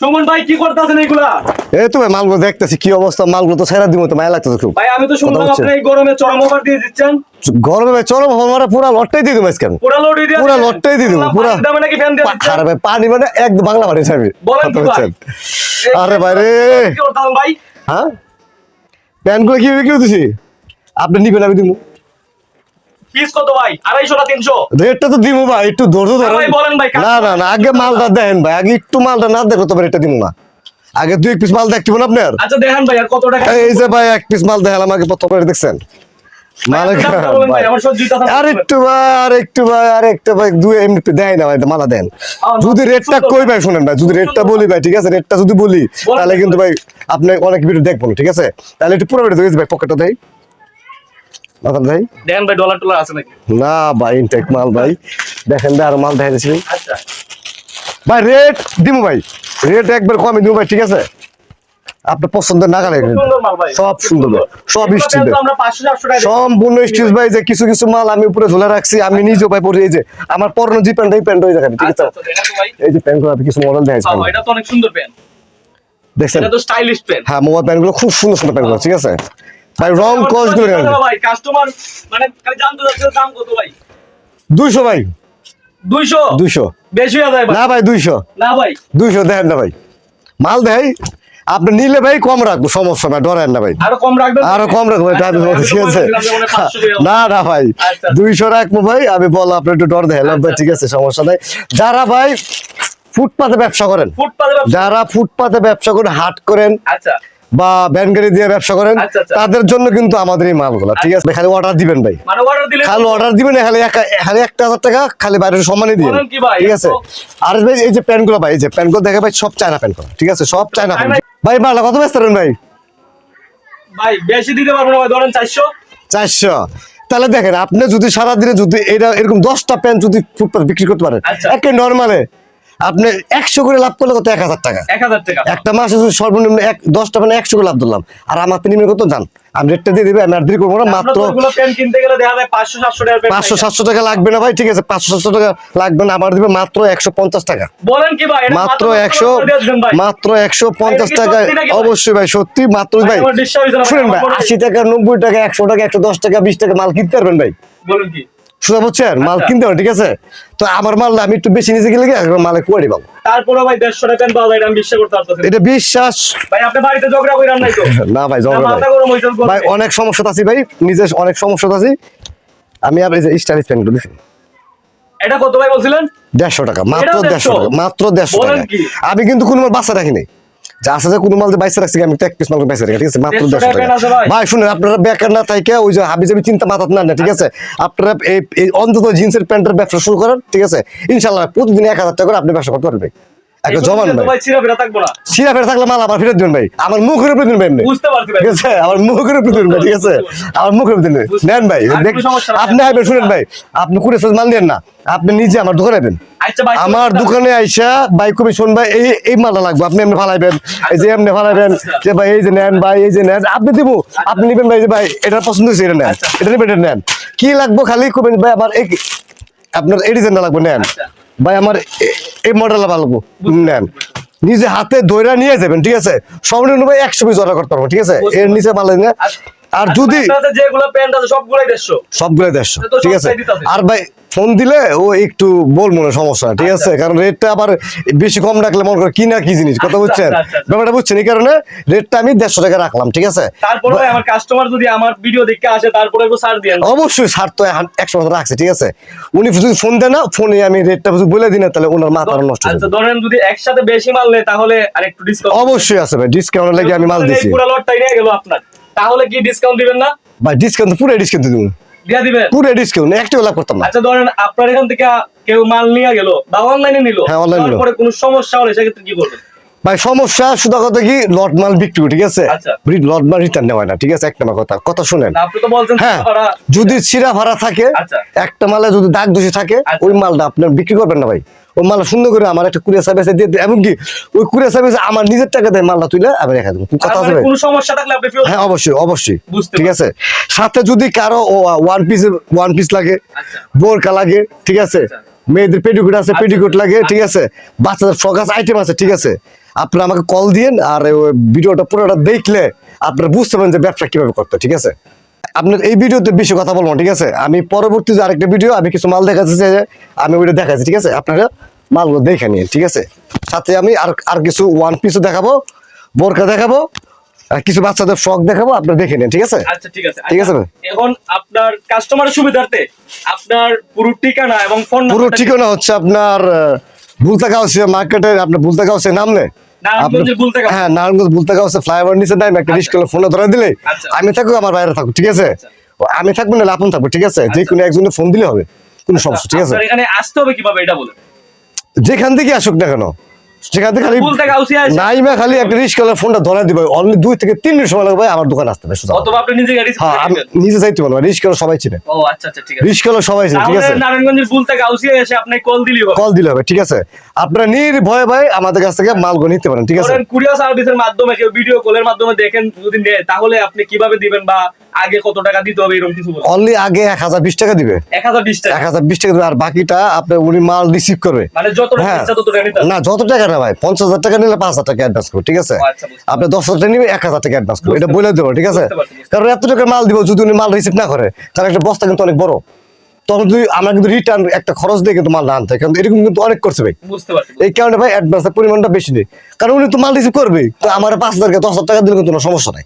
সুমন ভাই কি করতেছেন এইগুলা? এই তো ভাই মালগুলো দেখতেছি কি অবস্থা? মালগুলো তো সেরা দিব তো মায়া লাগতেছে খুব। ভাই আমি তো শুনলাম আপনি এই গরমে চরম অফার দিয়ে দিচ্ছেন। গরমে ভাই চরম আমার পুরা লটটাই দিয়ে দেবো আজকে পুরা লোড দিয়ে পুরা লটটাই দিয়ে দেবো, পুরা। পানির দামে নাকি ফ্যান দিয়ে দিচ্ছেন? আরে ভাই পানি মানে একদম বাংলা পানি চাবি বলেন? আরে ভাই রে কি করতেছেন ভাই? হ্যাঁ? প্যান্টগুলো কি বিক্রি করতেছি আপনি নিবেন আমি দিব পিস কত ভাই? আড়াইশো না তিনশো? রেটটা তো দিব ভাই একটু ধৈর্য ভাই, বলেন ভাই, না না না আগে মালটা দেন ভাই আগে একটু মালটা না দেখো তো রেটটা দিব না। আগে দুই পিস মাল দেখতে না আপনার? আচ্ছা দেখেন ভাই আর কত টাকা? এই যে ভাই এক পিস মাল দেখালাম আগে প্রথম করে দেখছেন? মাল ভাই, আপনি ভাই, আমার সহ্য হইতাছে না। আর একটু ভাই আর একটু ভাই আর একটু ভাই দুই এমনি দেয় না ভাই মালা দেন। যদি রেটটা কই ভাই। শুনেন ভাই যদি রেটটা বলি ভাই ঠিক আছে? রেটটা যদি বলি তাহলে কিন্তু ভাই আপনি অনেক ভিডিও দেখবেন ঠিক আছে? তাহলে একটু পুরো ভিডিও ভাই পকেটটা দেই। দেই দেখেন ভাই ডলার টলার আছে নাকি? না ভাই ইনটেক মাল ভাই। দেখেন ভাই আর মাল দেখা যাচ্ছে আচ্ছা। ভাই রেট দিমু ভাই। রেট একবার দিমু ভাই ঠিক আছে? আপনার পছন্দের ভাই। সব সুন্দর। সব স্টিল। সম্পূর্ণ স্টিচ ভাই যে কিছু কিছু মাল আমি উপরে ঝুলে রাখছি আমি নিজেও ভাই পরে এই যে আমার পরনো জি প্যান্ট এই প্যান্ট হয়ে যাবে ঠিক আচ্ছা আছে আচ্ছা ভাই। এই যে প্যান্ট আপনি কিছু মডেল দেখাচ্ছি এটা তো অনেক সুন্দর পেন দেখছেন? এটা তো স্টাইলিশ পেন হ্যাঁ মোবাইল প্যান্টগুলো খুব সুন্দর সুন্দর প্যান্ট ঠিক আছে? ভাই রং কসগুলো ভাই কাস্টমার মানে খালি জানতে চাচ্ছে দাম কত ভাই? দুইশো ভাই। দুইশো? দুইশো। বেশি হয়ে যায় ভাই। না ভাই দুইশো। না ভাই। দুইশো দেখেন না ভাই। মাল দেয় আপনি নিলে ভাই কম রাখব সমস্যা নাই ডরেন না ভাই। আরও কম রাখবেন আরও কম রাখব এটা আমি বলছি, ঠিক আছে। না না ভাই আচ্ছা। দুইশো রাখব ভাই আমি বল আপনি একটু ডর দেখালাম ভাই ঠিক আছে সমস্যা নাই। যারা ভাই ফুটপাতে ব্যবসা করেন ফুটপাতে যারা ফুটপাতে ব্যবসা করেন হাট করেন আচ্ছা। বা ভ্যান গাড়ি দিয়ে ব্যবসা করেন আচ্ছা, আচ্ছা। তাদের জন্য কিন্তু আমাদের এই মালগুলো ঠিক আছে? খালি অর্ডার দিবেন ভাই। মানে খালি অর্ডার দিবেন খালি খালি একটা হাজার টাকা খালি সম্মানই? ঠিক আছে? আর ভাই এই যে প্যান্টগুলো ভাই এই যে প্যান্টগুলো দেখে ভাই সব চায়না প্যান্ট করা ঠিক আছে? সব চায়না প্যান্ট। ভাই। মালা কত ব্যস্ত ভাই? ভাই বেশি দিতে পারব না ভাই ধরেন চারশো। চারশো। তাহলে দেখেন আপনি যদি সারাদিনে যদি এটা এরকম দশটা প্যান্ট যদি বিক্রি করতে পারেন আচ্ছা। একে নর্মালে আপনি একশো করে লাভ করলে কত? এক হাজার টাকা। এক হাজার টাকা। একটা মাসে সর্বনিম্ন এক দশটা মানে একশো করে লাভ ধরলাম। আর আমার তিনি কত? জান আমি রেটটা দিয়ে দিবে আমি আর দেরি করব না মাত্র পাঁচশো সাতশো টাকা লাগবে না ভাই ঠিক আছে পাঁচশো সাতশো টাকা লাগবে না আমার দিবে মাত্র একশো পঞ্চাশ টাকা। বলেন কি ভাই মাত্র একশো। মাত্র একশো পঞ্চাশ টাকা? অবশ্যই ভাই সত্যি মাত্র ভাই, শুনেন ভাই আশি টাকা নব্বই টাকা একশো টাকা একশো দশ টাকা বিশ টাকা মাল কিনতে পারবেন ভাই। বলুন কি? শুনে বুঝছেন মাল আচ্ছা। কিনতে হবে ঠিক আছে? তো আমার মাল আমি একটু বেশি নিচে গেলে মালে কুয়ারি পাবো? তারপরে ভাই দেড়শো টাকা পাওয়া যায় আমি বিশ্বাস করতে পারতেছি না। এটা বিশ্বাস। ভাই আপনি বাড়িতে ঝগড়া কইরান নাই তো? না ভাই অনেক সমস্যা আছি ভাই নিজে অনেক সমস্যা আছি। আমি আর এই যে স্টাইলিশ প্যান্ট দিচ্ছি এটা কত ভাই বলছিলেন? দেড়শো টাকা মাত্র দেড়শো টাকা মাত্র দেড়শো টাকা। আমি কিন্তু কোনো মাল বাসা রাখি নাই যা আছে যে কোনো মাল যে বাইসে রাখছি আমি এক পিস মাল বাইসে রাখি ঠিক আছে? মাত্র 150 টাকা টাকা। ভাই। ভাই আপনারা বেকার না থাকে ওই যে হাবি জাবি চিন্তা মাথা না না ঠিক আছে? আপনারা এই এই অন্তত জিন্সের প্যান্টের ব্যবসা শুরু করেন ঠিক আছে? ইনশাল্লাহ প্রতিদিন এক হাজার টাকা করে আপনি ব্যবসা করতে পারবেন। একটা জমান ভাই। ভাই চিরা ফেরা থাকব না। সিরা ফের থাকলে মাল আবার ফেরত দেবেন ভাই। আমার মুখের উপরে দিবেন এমনি। বুঝতে পারছি ভাই। ঠিক আছে? আমার মুখের উপরে দিবেন ভাই ঠিক আছে? আমার মুখের উপরে দিবেন। নেন ভাই। আপনি আইবেন শুনেন ভাই। আপনি কুড়ি মাল নেন না। আপনি নিজে আমার দোকানে আইবেন। আমার দোকানে আইসা ভাই কবি শোন ভাই এই এই মালটা লাগবে আপনি এমনি ফালাইবেন। এই যে এমনি ফালাইবেন যে ভাই এই যে নেন ভাই এই যে নেন আপনি দিব আপনি নিবেন ভাই যে ভাই এটা পছন্দ হয়েছে এটা নেন। এটা নিবেন এটা নেন। কি লাগবে খালি কবেন ভাই আমার এই আপনার এই ডিজাইনটা লাগবে নেন। আচ্ছা। ভাই আমার এই মডেলটা ভালো লাগবে নেন। নিজে হাতে দইরা নিয়ে যাবেন ঠিক আছে? সর্বনিম্ন ভাই একশো পিস অর্ডার করতে পারব ঠিক আছে? এর নিচে মাল না আর যদি যেগুলো প্যান্ট আছে সবগুলাই দেড়শো। সবগুলো দেড়শো ঠিক আছে। আর ভাই ফোন দিলে ও একটু বল মনে সমস্যা ঠিক আছে? কারণ রেটটা আবার বেশি কম রাখলে মনে করে কি না কি জিনিস কথা আচ্ছা, বুঝছেন? আচ্ছা, আচ্ছা। ব্যাপারটা বুঝছেন? এই কারণে রেটটা আমি দেড়শো টাকা রাখলাম ঠিক আছে? তারপরে আমার কাস্টমার যদি আমার ভিডিও দেখতে আসে তারপরে একটু ছাড় দিয়ে অবশ্যই ছাড় তো একশো টাকা রাখছে ঠিক আছে? উনি যদি ফোন না ফোনে আমি রেটটা বলে দিই না তাহলে ওনার মাথা নষ্ট আচ্ছা ধরেন যদি একসাথে বেশি মাল নেয় তাহলে আরেকটু ডিসকাউন্ট অবশ্যই আছে ভাই ডিসকাউন্ট লাগে আমি মাল দিছি। পুরো লটটাই নিয়ে গেল আপনার। তাহলে কি ডিসকাউন্ট দিবেন না? ভাই ডিসকাউন্ট পুরো ডিসকাউন্ট দিব। দিয়ে দিবেন পুরো ডিসকাউন্ট একটা লাভ করতাম না আচ্ছা ধরেন আপনার এখান থেকে কেউ মাল নিয়ে গেল বা অনলাইনে নিল হ্যাঁ। কোনো সমস্যা হলে সেক্ষেত্রে কি করবেন ভাই সমস্যা শুধু কথা কি লট মাল বিক্রি করি, ঠিক আছে আচ্ছা। লট মাল রিটার্ন নেওয়া হয় না ঠিক আছে একটা কথা কথা শুনেন হ্যাঁ যদি ছিঁড়া ভাড়া থাকে আচ্ছা। একটা মালে যদি দাগ দোষী থাকে। ওই মালটা আপনার বিক্রি করবেন না ভাই ওই মালটা সুন্দর করে আমার একটা কুরিয়ার সার্ভিসে দিয়ে দেয়। এমনকি ওই কুরিয়ার সার্ভিসে আমার নিজের টাকা দেয় মালটা তুলে আমি রেখে দেবো। কথা আছে কোনো সমস্যা থাকলে আপনি হ্যাঁ অবশ্যই অবশ্যই। ঠিক আছে? সাথে যদি কারও ওয়ান পিস ওয়ান পিস লাগে আচ্ছা। বোরকা লাগে ঠিক আছে? আচ্ছা। মেয়েদের পেটিকোট আছে পেটিকোট লাগে আচ্ছা। ঠিক আছে? বাচ্চাদের ফ্রক আছে আইটেম আছে ঠিক আছে? আপনারা আমাকে কল দিয়েন আর ওই ভিডিওটা পুরোটা দেখলে আপনারা বুঝতে পারেন যে ব্যবসা কীভাবে করতে ঠিক আছে? আপনার এই ভিডিওতে বেশি কথা বলব ঠিক আছে? আমি পরবর্তী যে আরেকটা ভিডিও আমি কিছু মাল দেখাচ্ছি আমি ওইটা দেখাচ্ছি ঠিক আছে? আপনারা মালগুলো দেখে নিন ঠিক আছে? সাথে আমি আর আর কিছু ওয়ান পিসও দেখাবো বোরকা দেখাবো আর কিছু বাচ্চাদের ফ্রক দেখাবো আপনারা দেখে নিন ঠিক আছে? আচ্ছা ঠিক আছে। ঠিক আছে আচ্ছা, এখন আপনার কাস্টমারের সুবিধার্থে আপনার পুরো ঠিকানা এবং ফোন পুরো ঠিকানা হচ্ছে আপনার বুলতা গাউসে মার্কেটে আপনার বুলতা গাউসে নামলে। হ্যাঁ নারায়ণগঞ্জ বুলতা গাউসে ফ্লাইওভার নিচে নাম একটা রিস্ক ফোনে ধরে দিলে। আচ্ছা। আমি থাকব আমার বাইরে থাকব ঠিক আছে? আমি থাকব না আপন থাকব ঠিক আছে? যে কোনো একজনের ফোন দিলে হবে কোনো সমস্যা ঠিক আছে? এখানে আসতে হবে কীভাবে এটা বলে যেখান থেকে আসুক না কেন সেখান থেকে খালি নাইমা খালি একটা রিস্ক ফোনটা ধরে দিবে অনলি দুই থেকে তিন মিনিট সময় লাগবে আমার দোকান আসতে হবে অথবা আপনি নিজে গাড়ি হ্যাঁ আমি নিজে পারব সবাই চিনে। ও আচ্ছা আচ্ছা ঠিক আছে। রিস্ক সবাই চিনে ঠিক আছে? নারায়ণগঞ্জের বুলতাগাঁওসে এসে আপনি কল দিলেই হবে। কল দিলে হবে ঠিক আছে? আপনারা নির্ভয়ে ভাই আমাদের কাছ থেকে মালগুলো নিতে পারেন ঠিক আছে? কুরিয়ার সার্ভিসের মাধ্যমে কেউ ভিডিও কলের মাধ্যমে দেখেন যদি নেয় তাহলে আপনি কীভাবে দিবেন বা আগে কত টাকা দিতে হবে এরকম কিছু বলেন? অনলি আগে এক হাজার বিশ টাকা দিবে। এক হাজার বিশ টাকা। এক হাজার বিশ টাকা দিবে আর বাকিটা আপনার উনি মাল রিসিভ করবে। মানে যত টাকা হ্যাঁ। ইচ্ছা তত টাকা নিতে না যত টাকা না ভাই পঞ্চাশ হাজার টাকা নিলে পাঁচ হাজার টাকা অ্যাডভান্স করব ঠিক আছে? আচ্ছা, আপনি দশ হাজার টাকা নিবে এক হাজার টাকা অ্যাডভান্স করব। এটা বলে দেবো ঠিক আছে? কারণ এত টাকা মাল দিব যদি উনি মাল রিসিভ না করে তাহলে একটা বস্তা কিন্তু অনেক বড়। তখন যদি আমরা কিন্তু রিটার্ন একটা খরচ দিয়ে কিন্তু মাল আনতে হয়। কারণ এরকম কিন্তু অনেক করছে ভাই। এই কারণে ভাই অ্যাডভান্সের পরিমাণটা বেশি নেই। কারণ উনি তো মাল রিসিভ করবে তো আমার পাঁচ হাজার দশ হাজার টাকা দিলে কিন্তু কোনো সমস্যা নাই।